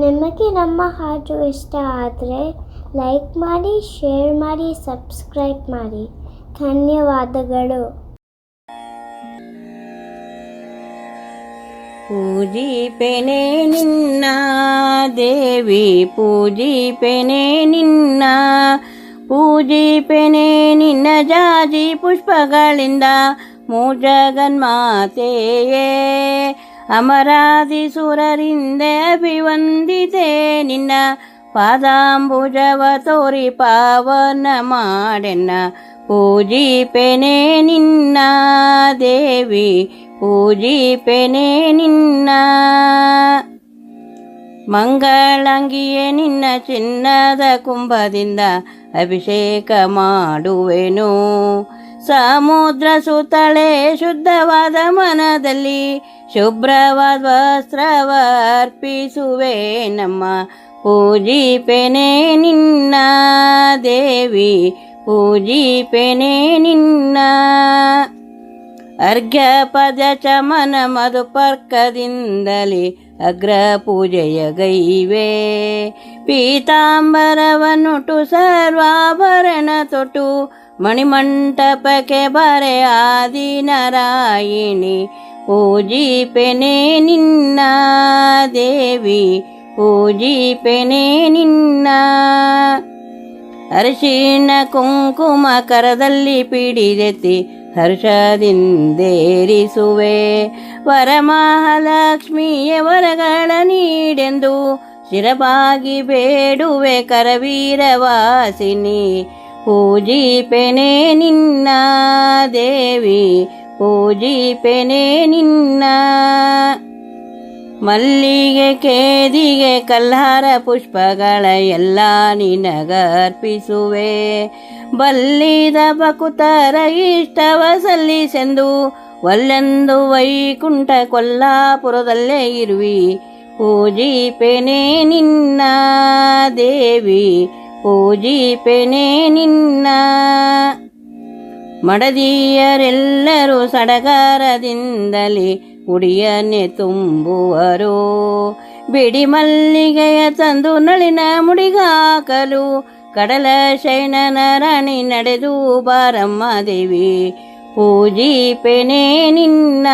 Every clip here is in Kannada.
ನಿಮಗೆ ನಮ್ಮ ಹಾಡು ಇಷ್ಟ ಆದರೆ ಲೈಕ್ ಮಾಡಿ, ಶೇರ್ ಮಾಡಿ, ಸಬ್ಸ್ಕ್ರೈಬ್ ಮಾಡಿ. ಧನ್ಯವಾದಗಳು. ಪೂಜಿಪೆನೆ ನಿನ್ನ, ದೇವಿ ಪೂಜಿಪೆನೆ ನಿನ್ನ ಪೂಜಿಪೆನೆ ನಿನ್ನ ಜಾಜಿ ಪುಷ್ಪಗಳಿಂದ ಮೂಜಗನ್ಮಾತೆಯೇ ಅಮರಾದಿ ಸುರರಿಂದ ಅಭಿವಂದಿತೆ ನಿನ್ನ ಪಾದಾಂಬುಜವ ತೋರಿ ಪಾವನ ಮಾಡೆನ್ನ. ಪೂಜಿಪೆನೆ ನಿನ್ನ ದೇವಿ, ಪೂಜಿಪೆನೆ ನಿನ್ನ. ಮಂಗಳಂಗಿಯೇ ನಿನ್ನ ಚಿನ್ನದ ಕುಂಭದಿಂದ ಅಭಿಷೇಕ ಮಾಡುವೆನು. ಸಮುದ್ರ ಸುತ್ತಳೆ ಶುದ್ಧವಾದ ಮನದಲ್ಲಿ ಶುಭ್ರವಾದ ವಸ್ತ್ರವರ್ಪಿಸುವೆ ನಮ್ಮ ಪೂಜಿಪೆನೆ ನಿನ್ನ ದೇವಿ, ಪೂಜಿಪೆನೆ ನಿನ್ನ ಅರ್ಘ್ಯ ಪದ ಚಮನ ಮಧುಪರ್ಕದಿಂದಲೇ ಅಗ್ರ ಪೂಜೆಯ ಗೈವೆ. ಪೀತಾಂಬರವನ್ನುಟು ಸರ್ವಾಭರಣ ತೊಟ್ಟು ಮಣಿಮಂಟಪಕ್ಕೆ ಬರೆ ಆದಿನರಾಯಿಣಿ ಪೂಜಿಪೆನೆ ನಿನ್ನ ದೇವಿ ಪೂಜಿಪೆನೆ ನಿನ್ನ. ಅರಿಶಿಣ ಕುಂಕುಮ ಕರದಲ್ಲಿ ಪಿಡಿದೆತ್ತಿ ಹರ್ಷದಿಂದೇರಿಸುವೆ. ವರಮಹಾಲಕ್ಷ್ಮಿಯ ವರಗಳ ನೀಡೆಂದು ಶಿರಬಾಗಿ ಬೇಡುವೆ ಕರವೀರವಾಸಿನಿ. ಪೂಜಿಪೆನೆ ನಿನ್ನ ದೇವಿ ಪೂಜಿಪೆನೆ ನಿನ್ನ. ಮಲ್ಲಿಗೆ ಕೇದಿಗೆ ಕಲ್ಹಾರ ಪುಷ್ಪಗಳ ಎಲ್ಲ ನಿನಗರ್ಪಿಸುವೆ. ಬಲ್ಲಿದ ಬಕುತರ ಇಷ್ಟವ ಸಲ್ಲಿಸೆಂದು ಒಲ್ಲೆಂದು ವೈಕುಂಠ ಕೊಲ್ಲಾಪುರದಲ್ಲೇ ಇರುವಿ. ಪೂಜಿಪೆನೆ ನಿನ್ನ ದೇವಿ ಪೂಜಿಪೆನೆ ನಿನ್ನ. ಮಡದಿಯರೆಲ್ಲರೂ ಸಡಗರದಿಂದಲೇ ಉಡಿಯನ್ನೇ ತುಂಬುವರು. ಬಿಡಿ ಮಲ್ಲಿಗೆಯ ತಂದು ನಳಿನ ಮುಡಿಗಾಕಲು ಕಡಲ ಶೈನನ ರಾಣಿ ನಡೆದು ಬಾರಮ್ಮ ದೇವಿ ಪೂಜಿಪೆನೆ ನಿನ್ನ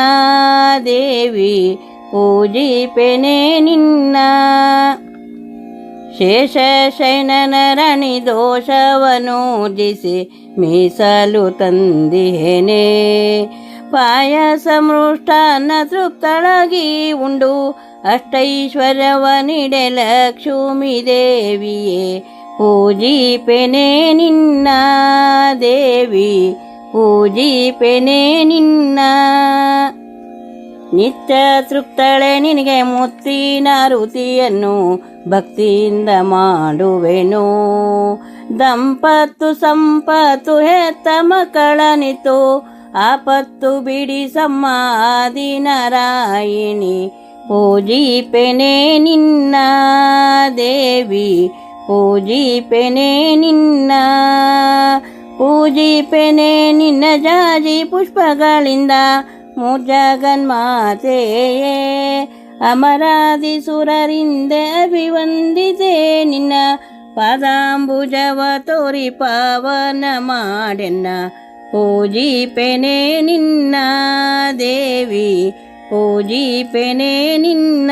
ದೇವಿ, ಪೂಜಿ ಪೆನೆ ನಿನ್ನ ಶೇಷ ಶೈನನ ರಾಣಿ ದೋಷವನು ದಿಸಿ ಮೀಸಲು ತಂದಿಹೇನೆ. ಪಾಯ ಮೃಷ್ಟಾನ್ನ ತೃಪ್ತಳಾಗಿ ಉಂಡು ಅಷ್ಟೈಶ್ವರವ ನೀಡೆ ಲಕ್ಷ್ಮೀ ದೇವಿಯೇ ಪೂಜಿಪೆನೆ ನಿನ್ನ ದೇವಿ, ಪೂಜಿಪೆನೆ ನಿನ್ನ ನಿತ್ಯ ತೃಪ್ತಳೆ ನಿನಗೆ ಮುತ್ತಿನ ರುತಿಯನ್ನು ಭಕ್ತಿಯಿಂದ ಮಾಡುವೆನು. ದಂಪತ್ತು ಸಂಪತ್ತು ಹೆತ್ತ ಮಕ್ಕಳನಿತು, ಆಪತ್ತು ಬಿಡಿ ಸಮ್ಮಾದಿನರಾಯಿಣಿ ಪೂಜಿಪೆನೆ ನಿನ್ನ ದೇವಿ, ಪೂಜಿಪೆನೆ ನಿನ್ನ ಪೂಜಿಪೆನೆ ನಿನ್ನ ಜಾಜಿ ಪುಷ್ಪಗಳಿಂದ ಮುಜಗನ್ಮಾತೆಯೇ ಅಮರಾದಿ ಸುರರಿಂದ ಅಭಿವಂದಿತೆ ನಿನ್ನ ಪಾದಾಂಬುಜವ ತೋರಿ ಪಾವನ ಮಾಡೆನ್ನ ಪೂಜಿಪೆನೆ ನಿನ್ನ ದೇವಿ ಪೂಜಿಪೆನೆ ನಿನ್ನ